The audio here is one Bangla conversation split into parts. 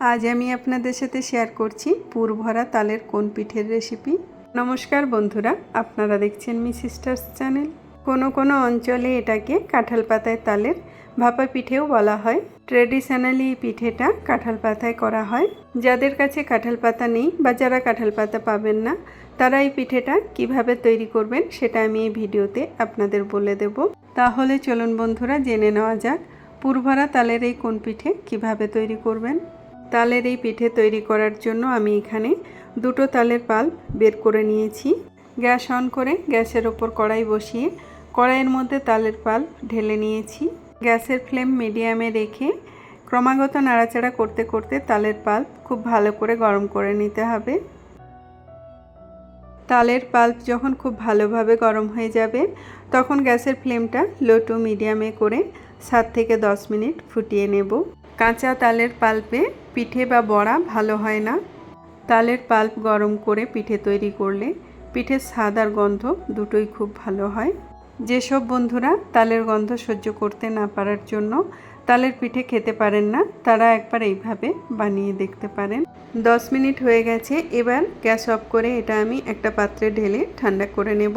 আজ আমি আপনাদের সাথে শেয়ার করছি পুরভরা তালের কোন পিঠের রেসিপি নমস্কার বন্ধুরা, আপনারা দেখছেন মি সিস্টার্স চ্যানেল। কোনো কোনো অঞ্চলে এটাকে কাঁঠাল পাতায় তালের ভাপা পিঠেও বলা হয়। ট্রেডিশনালি এই পিঠেটা কাঁঠাল পাতায় করা হয়। যাদের কাছে কাঁঠাল পাতা নেই বা যারা কাঁঠাল পাতা পাবেন না, তারা এই পিঠেটা কীভাবে তৈরি করবেন সেটা আমি এই ভিডিওতে আপনাদের বলে দেব। তাহলে চলুন বন্ধুরা, জেনে নেওয়া যাক পুরভরা তালের এই কোন পিঠে কীভাবে তৈরি করবেন। তালের এই পিঠে তৈরি করার জন্য আমি এখানে দুটো তালের পাল্প বের করে নিয়েছি। গ্যাস অন করে গ্যাসের ওপর কড়াই বসিয়ে কড়াইয়ের মধ্যে তালের পাল্প ঢেলে নিয়েছি। গ্যাসের ফ্লেম মিডিয়ামে রেখে ক্রমাগত নাড়াচাড়া করতে করতে তালের পাল্প খুব ভালো করে গরম করে নিতে হবে। তালের পাল্প যখন খুব ভালোভাবে গরম হয়ে যাবে, তখন গ্যাসের ফ্লেমটা লো টু মিডিয়ামে করে সাত থেকে দশ মিনিট ফুটিয়ে নেব। কাঁচা তালের পাল্পে পিঠে বা বড়া ভালো হয় না। তালের পাল্প গরম করে পিঠে তৈরি করলে পিঠের স্বাদ আর গন্ধ দুটোই খুব ভালো হয়। যেসব বন্ধুরা তালের গন্ধ সহ্য করতে না পারার জন্য তালের পিঠে খেতে পারেন না, তারা একবার এইভাবে বানিয়ে দেখতে পারেন। দশ মিনিট হয়ে গেছে, এবার গ্যাস অফ করে এটা আমি একটা পাত্রে ঢেলে ঠান্ডা করে নেব।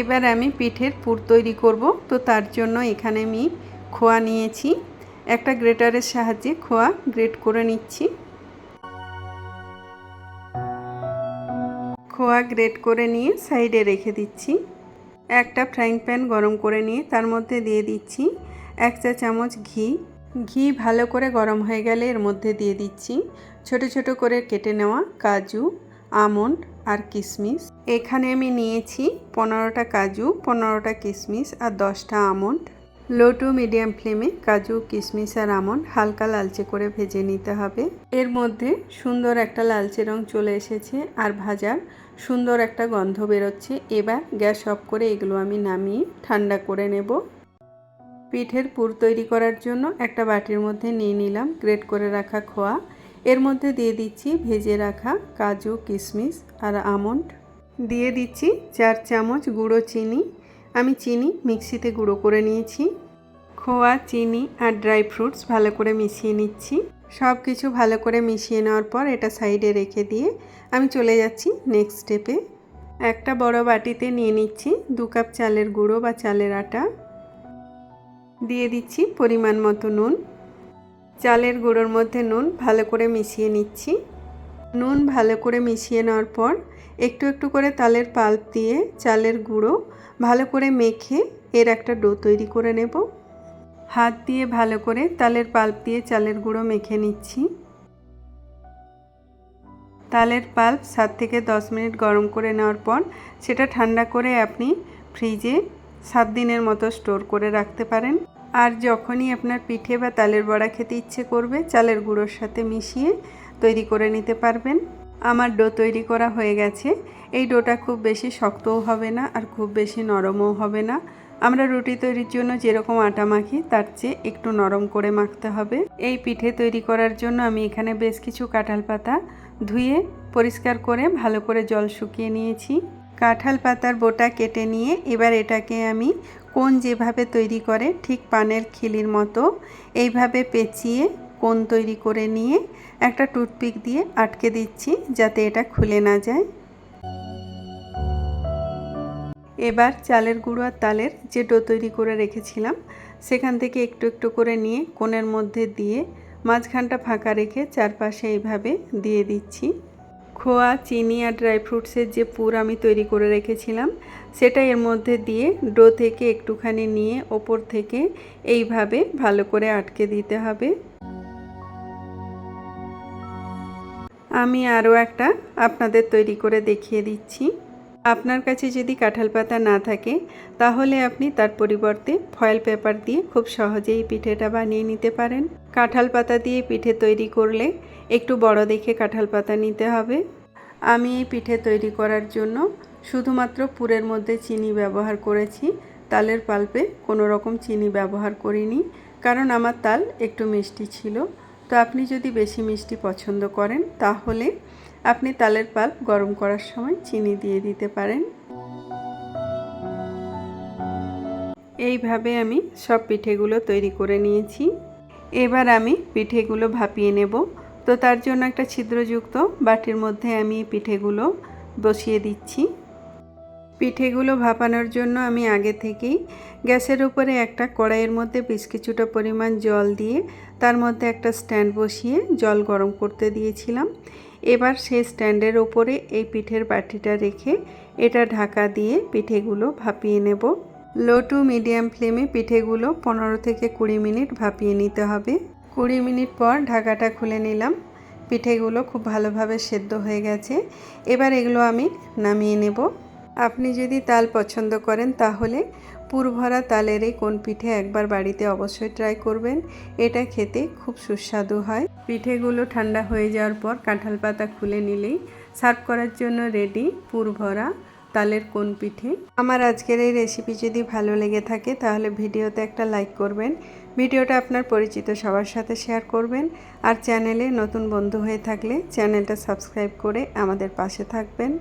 এবার আমি পিঠের পুর তৈরি করব, তো তার জন্য এখানে আমি খোয়া নিয়েছি। একটা গ্রেটারের সাহায্যে খোয়া গ্রেট করে নিচ্ছি। খোয়া গ্রেট করে নিয়ে সাইডে রেখে দিচ্ছি। একটা ফ্রাইং প্যান গরম করে নিয়ে তার মধ্যে দিয়ে দিচ্ছি। এক চা চামচ ঘি। ঘি ভালো করে গরম হয়ে গেলে এর মধ্যে দিয়ে দিচ্ছি। ছোট ছোট করে কেটে নেওয়া কাজু, আমন্ড আর কিশমিশ এখানে আমি নিয়েছি পনেরোটা কাজু, পনেরোটা কিশমিশ আর দশটা আমন্ড। লো টু মিডিয়াম ফ্লেমে কাজু, কিশমিশ আর আমন্ড হালকা লালচে করে ভেজে নিতে হবে। এর মধ্যে সুন্দর একটা লালচে রং চলে এসেছে আর ভাজার সুন্দর একটা গন্ধ বেরোচ্ছে। এবার গ্যাস অফ করে এগুলো আমি নামিয়ে ঠান্ডা করে নেব। পিঠের পুর তৈরি করার জন্য একটা বাটির মধ্যে নিয়ে নিলাম গ্রেট করে রাখা খোয়া। এর মধ্যে দিয়ে দিচ্ছি ভেজে রাখা কাজু, কিশমিশ আর আমন্ড। দিয়ে দিচ্ছি চার চামচ গুঁড়ো চিনি আমি চিনি মিক্সিতে গুঁড়ো করে নিয়েছি। খোয়া, চিনি আর ড্রাই ফ্রুটস ভালো করে মিশিয়ে নিচ্ছি। সব কিছু ভালো করে মিশিয়ে নেওয়ার পর এটা সাইডে রেখে দিয়ে আমি চলে যাচ্ছি নেক্সট স্টেপে একটা বড় বাটিতে নিয়ে নিচ্ছি দু কাপ চালের গুঁড়ো বা চালের আটা। দিয়ে দিচ্ছি পরিমাণ মতো নুন। চালের গুঁড়োর মধ্যে নুন ভালো করে মিশিয়ে নিচ্ছি। নুন ভালো করে মিশিয়ে নেওয়ার পর একটু একটু করে তালের পাল্প দিয়ে চালের গুঁড়ো ভালো করে মেখে এর একটা ডো তৈরি করে নেব। হাত দিয়ে ভালো করে তালের পাল্প দিয়ে চালের গুঁড়ো মেখে নিচ্ছি। তালের পাল্প সাত থেকে দশ মিনিট গরম করে নেওয়ার পর সেটা ঠান্ডা করে আপনি ফ্রিজে সাত দিনের মতো স্টোর করে রাখতে পারেন। আর যখনই আপনার পিঠে বা তালের বড়া খেতে ইচ্ছে করবে, চালের গুঁড়োর সাথে মিশিয়ে তৈরি করে নিতে পারবেন। আমার ডো তৈরি করা হয়ে গেছে। এই ডোটা খুব বেশি শক্তও হবে না আর খুব বেশি নরমও হবে না। আমরা রুটি তৈরির জন্য যেরকম আটা মাখি, তার চেয়ে একটু নরম করে মাখতে হবে। এই পিঠে তৈরি করার জন্য আমি এখানে বেশ কিছু কাঁঠাল পাতা ধুয়ে পরিষ্কার করে ভালো করে জল শুকিয়ে নিয়েছি। কাঁঠাল পাতার বোটা কেটে নিয়ে এবার এটাকে আমি কোন যেভাবে তৈরি করে ঠিক পানের খিলির মতো এইভাবে পেঁচিয়ে কোন তৈরি করে নিয়ে একটা টুথপিক দিয়ে আটকে দিচ্ছি যাতে এটা খুলে না যায়। এবার চালের গুঁড়ো আর তালের যে ডো তৈরি করে রেখেছিলাম, সেখান থেকে একটু একটু করে নিয়ে কোণের মধ্যে দিয়ে মাঝখানটা ফাঁকা রেখে চারপাশে এইভাবে দিয়ে দিচ্ছি। খোয়া, চিনি আর ড্রাই ফ্রুটসের যে পুর আমি তৈরি করে রেখেছিলাম, সেটা এর মধ্যে দিয়ে ডো থেকে একটুখানি নিয়ে ওপর থেকে এইভাবে ভালো করে আটকে দিতে হবে। আমি আরও একটা আপনাদের তৈরি করে দেখিয়ে দিচ্ছি। আপনার কাছে যদি কাঁঠাল পাতা না থাকে, তাহলে আপনি তার পরিবর্তে ফয়েল পেপার দিয়ে খুব সহজেই পিঠেটা বানিয়ে নিতে পারেন। কাঁঠাল পাতা দিয়ে পিঠে তৈরি করলে একটু বড় দেখে কাঁঠাল পাতা নিতে হবে। আমি এই পিঠে তৈরি করার জন্য শুধুমাত্র পুরের মধ্যে চিনি ব্যবহার করেছি। তালের পাল্পে কোনো রকম চিনি ব্যবহার করিনি, কারণ আমার তাল একটু মিষ্টি ছিল। তো আপনি যদি বেশি মিষ্টি পছন্দ করেন, তাহলে আপনি তালের পাল্প গরম করার সময় চিনি দিয়ে দিতে পারেন। এইভাবে আমি সব পিঠেগুলো তৈরি করে নিয়েছি। এবার আমি পিঠেগুলো ভাপিয়ে নেব। তো তার জন্য একটা ছিদ্রযুক্ত বাটির মধ্যে আমি পিঠেগুলো বসিয়ে দিচ্ছি। পিঠেগুলো ভাপানোর জন্য আমি আগে থেকেই গ্যাসের উপরে একটা কড়াইয়ের মধ্যে বেশ কিছুটা পরিমাণ জল দিয়ে তার মধ্যে একটা স্ট্যান্ড বসিয়ে জল গরম করতে দিয়েছিলাম। এবার সেই স্ট্যান্ডের ওপরে এই পিঠের বাটিটা রেখে এটা ঢাকা দিয়ে পিঠেগুলো ভাপিয়ে নেব। লো টু মিডিয়াম ফ্লেমে পিঠেগুলো পনেরো থেকে কুড়ি মিনিট ভাপিয়ে নিতে হবে। কুড়ি মিনিট পর ঢাকাটা খুলে নিলাম। পিঠেগুলো খুব ভালোভাবে সেদ্ধ হয়ে গেছে। এবার এগুলো আমি নামিয়ে নেব। আপনি যদি তাল পছন্দ করেন তাহলে পুরভরা তালের এই কোন পিঠে একবার বাড়িতে অবশ্যই ট্রাই করবেন। এটা খেতে খুব সুস্বাদু হয়। পিঠেগুলো ঠান্ডা হয়ে যাওয়ার পর কাঁঠাল পাতা খুলে নিলেই সার্ভ করার জন্য রেডি পুরভরা তালের কোন পিঠে। আমার আজকের এই রেসিপি যদি ভালো লেগে থাকে তাহলে ভিডিওতে একটা লাইক করবেন। ভিডিওটা আপনার পরিচিত সবার সাথে শেয়ার করবেন। আর চ্যানেলে নতুন বন্ধু হয়ে থাকলে চ্যানেলটা সাবস্ক্রাইব করে আমাদের পাশে থাকবেন।